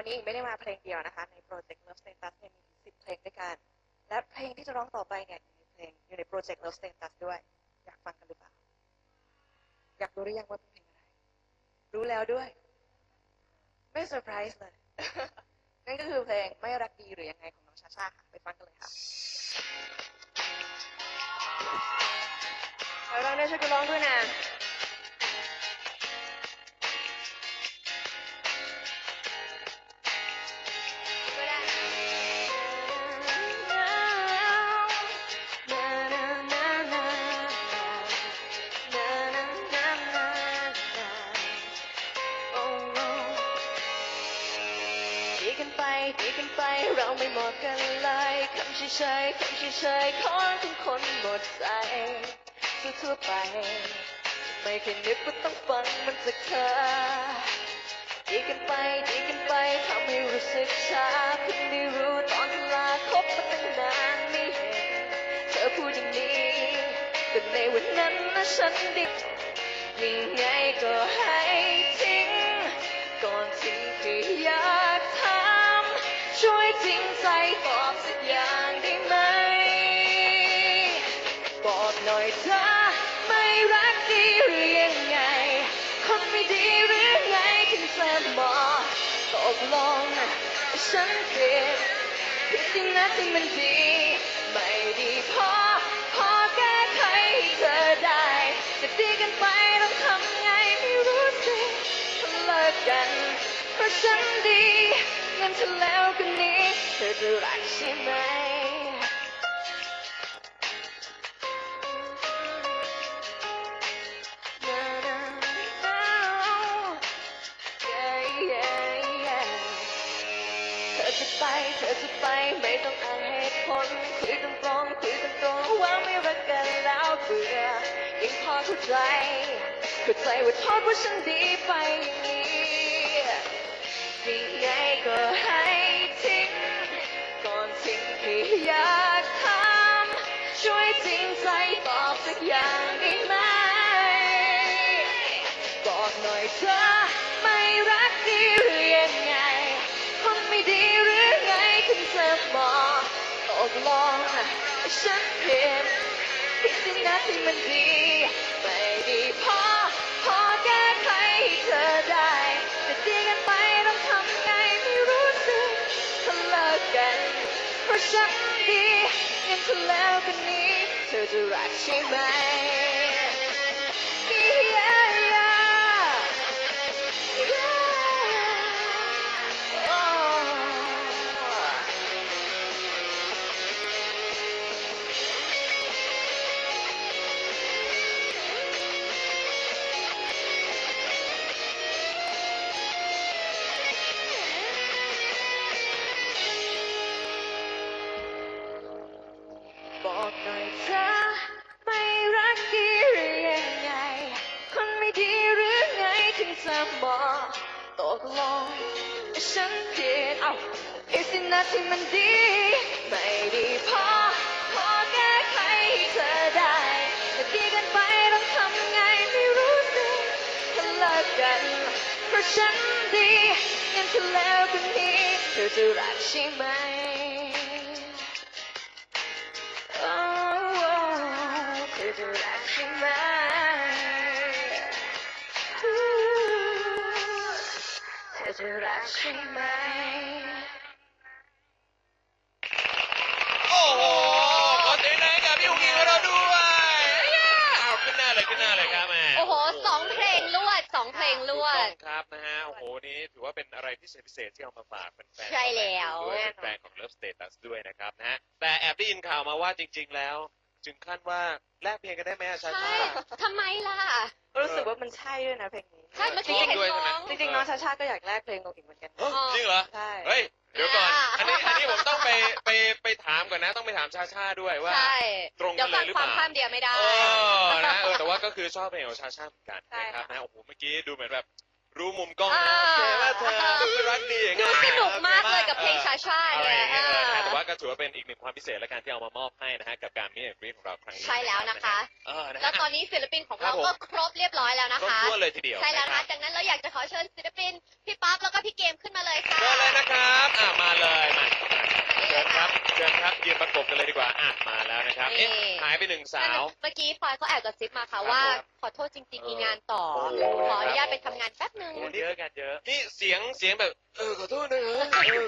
วันนี้ไม่ได้มาเพลงเดียวนะคะ ในโปรเจกต์ Love Status เนี่ยมีสิบเพลงด้วยกัน และเพลงที่จะร้องต่อไปเนี่ยอยู่ในเพลงอยู่ในโปรเจกต์ Love Status ด้วย อยากฟังกันหรือเปล่า อยากรู้หรือยังว่าเป็นเพลงอะไร รู้แล้วด้วย ไม่เซอร์ไพรส์เลย นั่นก็คือเพลงไม่รักดีหรือยังไงของน้องชาชาค่ะ ไปฟังกันเลยค่ะแล้วเราได้ช่วยกันร้องด้วยนะ กันไปดีกันไปเราไม่เหมาะกันเลยคำเฉยๆคำเฉยๆของทุกคนหมดใจทั่วๆไปไม่เคยนึกว่าต้องฟังมันจากเธอดีกันไปดีกันไปทำให้รู้สึกช้าเพิ่งได้รู้ตอนที่ลาคบมาตั้งนานไม่เห็นเธอพูดอย่างนี้แต่ในวันนั้นนะฉันดิบยังไงก็ให้ อกลงฉันผิดผิดจริงนะที่มันดี ไม่ดีพอ พอแก้ไขให้เธอได้ จะดีกันไปต้องทำไงไม่รู้สิเลิกกัน เพราะฉันดีงั้นเธอแล้วกันนี้ เธอจะรักใช่ไหม เข้าใจเข้าใจว่าโทษว่าฉันดีไปอย่างนี้ยังไงก็ให้ทิ้งก่อนทิ้งคืออยากถามช่วยจริงใจตอบสักอย่างได้ไหมบอกหน่อยเธอไม่รักดีหรือยังไงคนไม่ดีหรือไงถึงจะบอกตกลงฉันผิดผิดสินะที่มันดี ไม่ดีพอ พอแก้ไขให้เธอได้แต่ดีกันไปต้องทำไงไม่รู้สิถ้าเลิกกัน เพราะฉันดีงั้นเธอแล้วกันนี้ เธอจะรักใช่ไหม ผิดสินะที่มันดี ไม่ดีพอ พอแก้ไขให้เธอได้แต่ดีกันไปต้องทำไงไม่รู้สิถ้าเลิกกัน เพราะฉันดีงั้นเธอแล้วกันนี้เธอจะรักใช่ไหมโอ้คือจะรักใช่ไหม Oh เธอจะรักใช่ไหม โอ้โหขอเสียงหน่อยให้กับพี่อุ้งอิงของเราด้วยเอาขึ้นหน้าเลยขึ้นหน้าเลยครับแม่ โอ้โหสองเพลงรวดสองเพลงร วถูกต้ด องครับนะฮะโอ้โหนี่ถือว่าเป็นอะไรพิเศษพิเศษที่เอามาฝากแฟนๆใช่แล้วด้วยแฟนๆของ Love Status ด้วยนะครับนะฮะแต่แอบได้ยินข่าวมาว่าจริง ๆ แล้ว ถึงขั้นว่าแลกเพียงกันได้ไหมอะชาใช่ ชา ทำไมล่ะ รู้สึกว่ามันใช่ด้วยนะเพลงนี้ ใช่เมื่อกี้เห็นด้วยน้ใช่ไหมอง จริงๆน้องชาชาก็อยากแลกเพลงของอิงเหมือนกันเฮ้ยจริงเหรอ ใช่ เฮ้ย เดี๋ยวก่อนอ่าอันนี้อันนี้ผมต้องไปไปไปถามก่อนนะ ต้องไปถามชาชาด้วยว่า ใช่ ตรงเดี๋กัยวนเลฟัยงหรือคเปวามล่า ข้ามเดียวไม่ได้ เออนะเออแต่ว่าก็คือชอบเพลงของชาชาเหมือนกันใช่นะครับค่ะ นะโอ้โหเมื่ อกี้ดูเหมือนแบบ รู้มุมกล้องอ่านะโอเคว่าเธอไม่รักดีอย่างดูเงี้ยสนุกมากเลยกับเพลงชาชาอะไรเนี่อยย่างเงี้ยเออนะอ่าแต่ว่าก็ถือว่าเป็นอีกหนึ่งความพิเศษและการที่เอามามอบให้นะฮะกับการมิเอ็กรีของเราครั้งนี้ใช่แล้วนะคะ เออนะแล้ฮะวตอนนี้ศิลปินของเราครับผม ก็ครบเรียบร้อยแล้วนะครบคะถ้วนเลยทีเดียวใช่แล้วนะนะคะจากนั้นเราอยากจะขอเชิญศิลปินพี่ป๊อปแล้วก็พี่เกมขึ้นมาเลยค่ะ เชิญเลยยื นประกบกันเลยดีกว่าอะมาแล้วนะครับเอ๊ะนี่ หายไปหนึ่งสาว เมื่อกี้พลอยเขาแอบกระซิบมาค่ะว่า ขอโทษจริงๆมีงานต่อโอ้โหขออนุญาตไปทำงานแป๊บนึงโอ้เยอะกันเยอะ นี่เสียงเสียงแบบเออขอโทษนะฮะ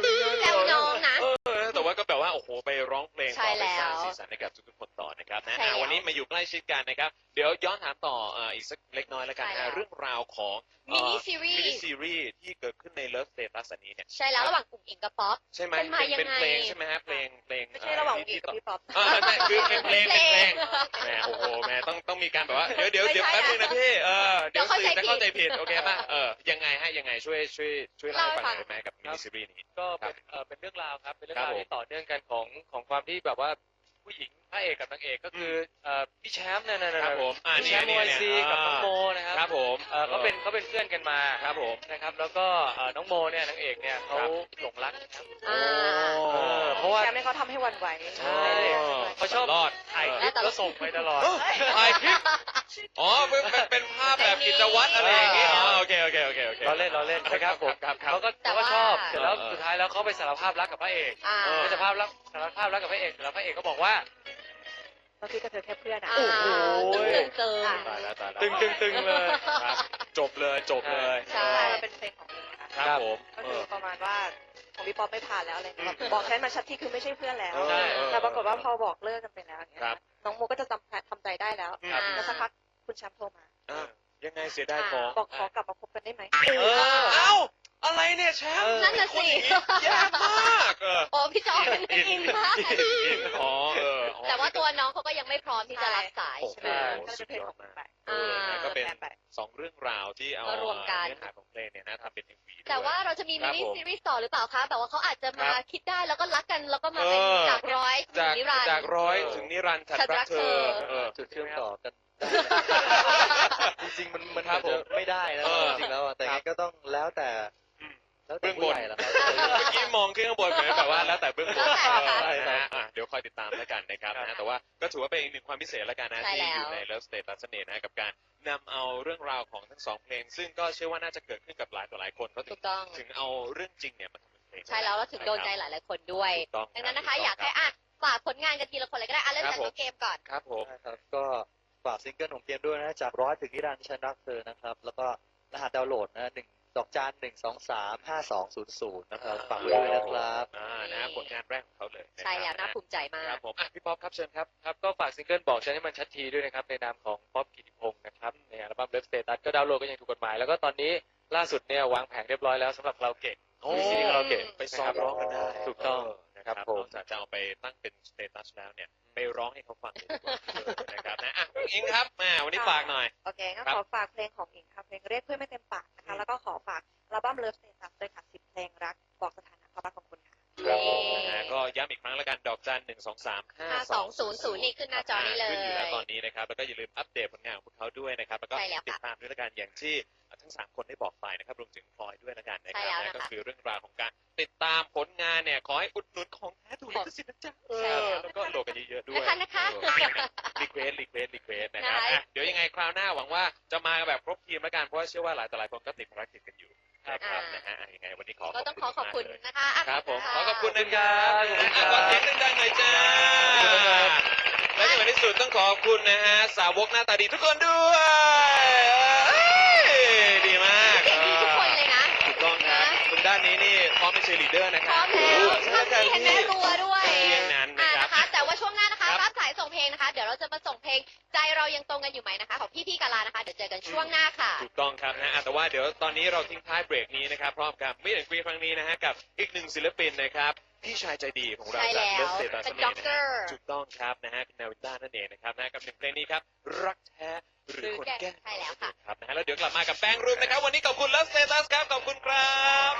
เออแซวน้องนะเออแต่ว่าก็แบบว่าโอ้โหไปร้องเพลงใช่ต่อไปสร้างแล้วสีสันให้กับทุกๆคนต่อนะครับนะใช่อะแล้ว วันนี้มาอยู่ใกล้ชิดกันนะครับ เดี๋ยวย้อนถามต่อเอ่ ออีกสักเล็กน้อยแล้วกันใช่นะแล้ว เรื่องราวของมินิซีรีมินิส์ซีรีส์ที่เกิดขึ้นใน Love Status อันนี้เนี่ยใช่แล้วระหว่างกลุ่มอิงกับป๊อป ใช่ไหมเป็นมายังเป็นไงเพลงใช่ไหมฮะเพลงเพลงไม่ใช่ระหว่างที่อีกกับที่พี่ป๊อป อ่าใช่คือเป็นเพลงเป็นเพลงเพลง แหมโอ้โหแหมต้องต้องมีการแบบว่าเดี๋ยวเดี๋ยวเดี๋ยวไม่แป๊บใช่นึงนะพี่ เออ เดี๋ยวเดี๋ยวเข้าสื่อใจจะเข้าใจผิผิดดโอเคป่ะ เออ ยังไงฮะยังไงช่วยช่วยช่วยเล่าให้ฟังหน่อยได้ไหมกับมินิซีรีส์นี้ ก็เป็นเอ่อเป็นเรื่องราวครับ เป็นเรื่องครับราวผม ที่ต่อเนื่องกันของของความที่แบบว่า ผู้หญิงพระเอกกับนางเอกก็คือเอ่อพี่แชมป์เนี่ยนะนะครับผมอ่าพี่เนี่แชยมป์เนี่วยยซีเนี่ยกับน้องโมอ่านะครับครับผมเอ่อเขาเป็นเขาเป็นเพื่อนกันมาครับผมนะครับ แล้วก็เอ่อน้องโมเนี่ยนางเอกเนี่ยเขาครับหลงรักนะครับ อ่าเออเพราะว่า แชมป์ให้เขาทำให้หวันไหว ใช่ เขาชอบรอด ถ่ายคลิปแล้วส่งไปตลอดเออถ่ายคลิป อ๋อเป็นเป็นเป็นภาพแบบกิจวัตรอะไรอย่างเงี้ยอ๋อโอเคโอเคโอเคโอเค เราเล่นเราเล่นนะครับผมครับครับ เขาก็แต่เขาก็ว่าชอบเสร็จแล้วเออ สุดท้ายแล้วเขาไปสารภาพรักกับพระเอกอ่าเออไปสารภาพรักสาร ภาพรักกับพระเอกเสร็จแล้วพระเอกก็บอกว่า เราพี่กับเธอแค่เพื่อนอะ อ่าโอ้โห ตึงตึงตึง ตายแล้วตายแล้วตึงตึงตึงเลยครับจบเลยจบเลยใช่เราเป็นเพลงของพี่ค่ะครับผมก็เอคืออ ประมาณว่าของพี่ป๊อปไม่ผ่านแล้วอะไรเงี้ยแบบบอกแค่มาชัดที่คือไม่ใช่เพื่อนแล้ว ใช่ เออ แต่ปรากฏว่าพอบอกเลิกกันไปแล้วอย่างเงี้ยครับ น้องโมก็จะจำทำใจได้แล้วครับ แล้วสักพักคุณแชมป์โทรมา อะยังไงเสียดายของ บอกขอกลับมาคบกันได้ไหม เออ เอ้า อะไรเนี่ยแชมป์นั่นน่ะสิแย่มากเออโอ้พี่จอยอินมากอินอ๋อเอออ๋อ แต่ว่าตัวน้องเขาก็ยังไม่พร้อมที่จะรับสายโอ้โห ใช่ไหม ก็จะเป็นเพลงของคุณไปเออนะก็เป็นแทนไปสองเรื่องราวที่เอามารวมกัน เนื้อหาของเพลงเนี่ยนะทำเป็นเอ็มวี แต่ว่าเราจะมีคมิรับนิผมซีรีส์ต่อหรือเปล่าคะแบบว่าเขาอาจจะมาครับคิดได้แล้วก็รักกันแล้วก็มาเป็นเออ จากร้อยถึจากงนิรันดจากร์ ร้อยเออถึงนิรันดร์ฉันฉันรัรักกเธเธออเออ จุดเชื่อมต่อกัน จริงๆมันมันครับผมจะไม่ได้นะเออจริงๆแล้วอะแต่ครับงั้นก็ต้องแล้วแต่อืม แล้วเบื้แต่องบผู้นใหญ่ละครับ เมื่อกี้มองขึ้นข้างบนเหมือนแบบว่าแล้วแต่เบื้องบนแล้วแต่ค่ะเออนะฮะอะเดี๋ยวคอยติดตามแล้วกันนะครับ นะแต่ว่าก็ถือว่าเป็นอีกหนึ่งความพิเศษแล้วกันนะใช่ที่แล้วอยู่ใน Love State รัสเนนะกับการนำเอาเรื่องราวของทั้งสองเพลง ซึ่งก็เชื่อว่าน่าจะเกิดขึ้นกับหลายต่อหลายคนเขาถึถูงกต้อง ถึงเอาเรื่องจริงเนี่ยมาทำเป็นเพลงใช่แล้วแล้วถึงโดนใจหลายๆคนด้วย ถูกต้องดังนั้นนะคะถูอยากให้อะฝากผลงานกันทีละคนเลยก็ได้ อะเริ่มครัจากบผมน้องเกมก่อน ครับผม นะครับก็ฝากซิงเกิลของเกมด้วยนะจากร้อยถึงนิรันดร์ฉันรักเธอนะครับ แล้วก็รหัสดาวน์โหลดนะหนึ่ง ดอกจานหนึ่งสองสามห้าสองศูนย์ศูนย์นะครับฝากไว้ด้วยนะครับอ่านะฮะผลงานแรกของเขาเลยะครับใช่แล้วน่าภูมิใจมาครักบผมอะพี่ป๊อปครับเชิญครับครับก็ฝากซิงเกิลบอกฉันให้มันชัดทีด้วยนะครับในนามของป๊อปกิติพงศ์นะครับในอัลบั้มเลิฟสเตตัสก็ดาวน์โหลดก็ยังถูกกฎหมาย แล้วก็ตอนนี้ล่าสุดเนี่ยวางแผงเรียบร้อยแล้วสำหรับคาราโอเกะโอ้มีซีดีคาราโอเกะไปซ้อมร้องกันได้ถูกต้องเนะครับครับผมนอกจากจะเอาไปตั้งเป็นสเตตัสแล้วเนี่ยไปร้องให้เขาฟังเลยดีกว่าเออนะครับนะอะคุณอิงครับแหมาวันนี้ฝากหน่อย โอเคงั้นครับขอฝากเพลงของอิงค่ะเพลงเรียกเพื่อนไม่เต็มปากนะคะ แล้วก็ขอฝากอัลบั้มเลิฟสเตตัสด้วยค่ะสิบเพลงรัก หนึ่งสองสามห้าสอง5200นี่ขึ้นหน้าจอนี้เลยขึ้นอยู่แล้วตอนนี้นะครับแล้วก็อย่าลืมอัปเดตผลงานของพวกเขาด้วยนะครับแล้วก็ใช่แล้วค่ะติดตามด้วยละกันอย่างที่ทั้งสามคนได้บอกไปนะครับรวมถึงพลอยด้วยละกันนะคใช่รับแล้วนะนะคะก็คือเรื่องราวของการติดตามผลงานเนี่ยขอให้อุดหนุนของแท้ถูกลิขสิทธิ์นะจ๊ะเอใช่อแล้วแล้วก็โหลดกันเยอะๆด้วยนะคะนะคะรีเควสรีเควสรีเควสนะครับนะคะอะเดี๋ยวยังไงคราวหน้าหวังว่าจะมากันแบบครบทีมแล้วกันเพราะว่าเชื่อว่าหลายต่อหลายคนก็ติดภารกิจกันอยู่ นะครับนะฮะอะยังไงวันนี้ขอก็ต้องขอขอบคุณมากเลยนะคะอะครับผมะขอขอบคุณนะครับขอบคุณครับ อะขอเสียงดังๆหน่อยจ้าและในวันที่สุดต้องขอบคุณนะฮะสาวกหน้าตาดีทุกคนด้วยเอ้ยดีมากเสียงดีทุกคนเลยนะ ถูกต้องครับนะ คุณด้านนี้นี่พร้อมเป็นเชียร์ลีดเดอร์นะคพรัร้บอมแล้วใช่ข้างครับนี้เห็นแม่รัวด้วย นะคะ เดี๋ยวเราจะมาส่งเพลงใจเรายังตรงกันอยู่ไหมนะคะ ของพี่พี่กาลานะคะ เดี๋ยวเจอกันช่วงหน้าค่ะ ถูกต้องครับนะอะแต่ว่าเดี๋ยวตอนนี้เราทิ้งท้ายเบรกนี้นะครับพร้อมกับมิเอ็กีครั้งนี้นะฮะกับอีกหนึ่งศิลปินนะครับพี่ชายใจดีของเราใช่จากแลสวเสตาสเป็นด็อถูกต้องครับนะฮะคุณนาวินต้านั่นเองนะครับนะกับหนึ่งเพลงนี้ครับรักแท้หรือคนแก้ใช่แล้วค่ะ ครับนะฮะแล้วเดี๋ยวกลับมากับแป้งรูมนะครับ วันนี้ขอบคุณแล้วสเตตัสครับขอบคุณครับ